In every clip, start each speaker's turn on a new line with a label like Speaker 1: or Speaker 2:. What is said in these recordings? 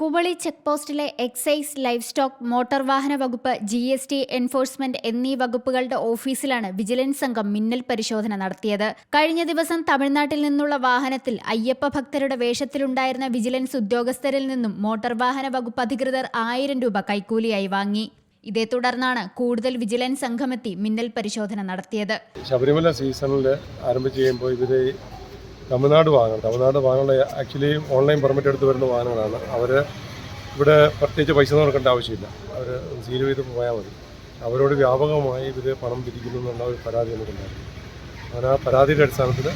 Speaker 1: കുവളി check പോസ്റ്റിലെ excise life stock motor വാഹന വകുപ്പ് ജി എസ് ടി എൻഫോഴ്സ്മെന്റ് എന്നീ വകുപ്പുകളുടെ ഓഫീസിലാണ് വിജിലൻസ് സംഘം മിന്നൽ പരിശോധന നടത്തിയത്. കഴിഞ്ഞ ദിവസം തമിഴ്നാട്ടിൽ നിന്നുള്ള വാഹനത്തിൽ അയ്യപ്പ ഭക്തരുടെ വേഷത്തിലുണ്ടായിരുന്ന വിജിലൻസ് ഉദ്യോഗസ്ഥരിൽ നിന്നും മോട്ടോർ വാഹന വകുപ്പ് അധികൃതർ ആയിരം രൂപ കൈക്കൂലിയായി വാങ്ങി. ഇതേ തുടർന്നാണ് കൂടുതൽ വിജിലൻസ് സംഘമെത്തി മിന്നൽ പരിശോധന നടത്തിയത്.
Speaker 2: ശബരിമല സീസണിൽ ആരംഭിച്ചു കഴിയുമ്പോൾ ഇവർ തമിഴ്നാട് വാഹനം. തമിഴ്നാട് വാഹനങ്ങൾ ആക്ച്വലി ഓൺലൈൻ പെർമിറ്റ് എടുത്ത് വരുന്ന വാഹനങ്ങളാണ്. അവർ ഇവിടെ പ്രത്യേകിച്ച് പൈസ നോക്കേണ്ട കൊടുക്കേണ്ട ആവശ്യമില്ല. അവർ സീൽ ചെയ്ത് പോയാൽ മതി. അവരോട് വ്യാപകമായി ഇവർ പണം പിരിക്കുന്നു എന്നുള്ള ഒരു പരാതി നമുക്കുണ്ടായിരുന്നു അങ്ങനെ ആ പരാതിയുടെ അടിസ്ഥാനത്തിൽ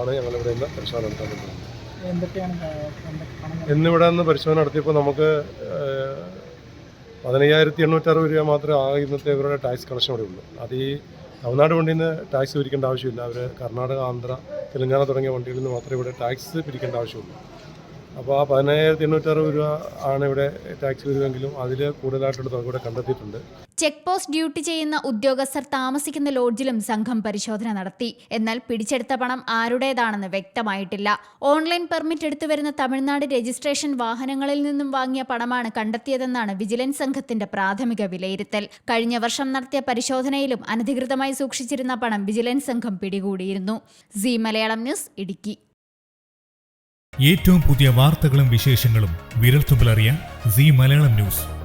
Speaker 2: ആണ് ഞങ്ങളിവിടെ നിന്ന് പരിശോധന നടത്താൻ പറ്റുന്നത് ഇന്നിവിടെ നിന്ന് പരിശോധന നടത്തിയപ്പോൾ നമുക്ക് പതിനയ്യായിരത്തി എണ്ണൂറ്ററുപത് രൂപ മാത്രമേ ആ ഇന്നത്തെ ഇവരുടെ ടാക്സ് കളക്ഷൻ ഇവിടെ ഉള്ളൂ. അത് ഈ തമിഴ്നാട് വണ്ടിയിൽ നിന്ന് ടാക്സ് പിരിക്കേണ്ട ആവശ്യമില്ല. അവർ കർണാടക ആന്ധ്ര തെലങ്കാന തുടങ്ങിയ വണ്ടികളിൽ നിന്ന് മാത്രമേ ഇവിടെ ടാക്സ് പിരിക്കേണ്ട ആവശ്യമുള്ളൂ. അപ്പോൾ ആ പതിനയ്യായിരത്തി എണ്ണൂറ്ററുപത് രൂപ ആണ് ഇവിടെ ടാക്സ് വരുമെങ്കിലും അതിൽ കൂടുതലായിട്ടുള്ള തുക ഇവിടെ കണ്ടെത്തിയിട്ടുണ്ട്.
Speaker 1: ചെക്ക് പോസ്റ്റ് ഡ്യൂട്ടി ചെയ്യുന്ന ഉദ്യോഗസ്ഥർ താമസിക്കുന്ന ലോഡ്ജിലും സംഘം പരിശോധന നടത്തി. എന്നാൽ പിടിച്ചെടുത്ത പണം ആരുടേതാണെന്ന് വ്യക്തമായിട്ടില്ല. ഓൺലൈൻ പെർമിറ്റ് എടുത്തു വരുന്ന തമിഴ്നാട് രജിസ്ട്രേഷൻ വാഹനങ്ങളിൽ നിന്നും വാങ്ങിയ പണമാണ് കണ്ടെത്തിയതെന്നാണ് വിജിലൻസ് സംഘത്തിന്റെ പ്രാഥമിക വിലയിരുത്തൽ. കഴിഞ്ഞ വർഷം നടത്തിയ പരിശോധനയിലും അനധികൃതമായി സൂക്ഷിച്ചിരുന്ന പണം വിജിലൻസ് സംഘം പിടികൂടിയിരുന്നു. C Malayalam news Idukki.
Speaker 3: ഏറ്റവും പുതിയ വാർത്തകളും വിശേഷങ്ങളും വിരൽത്തുമ്പിലറിയാൻ സി മലയാളം ന്യൂസ്.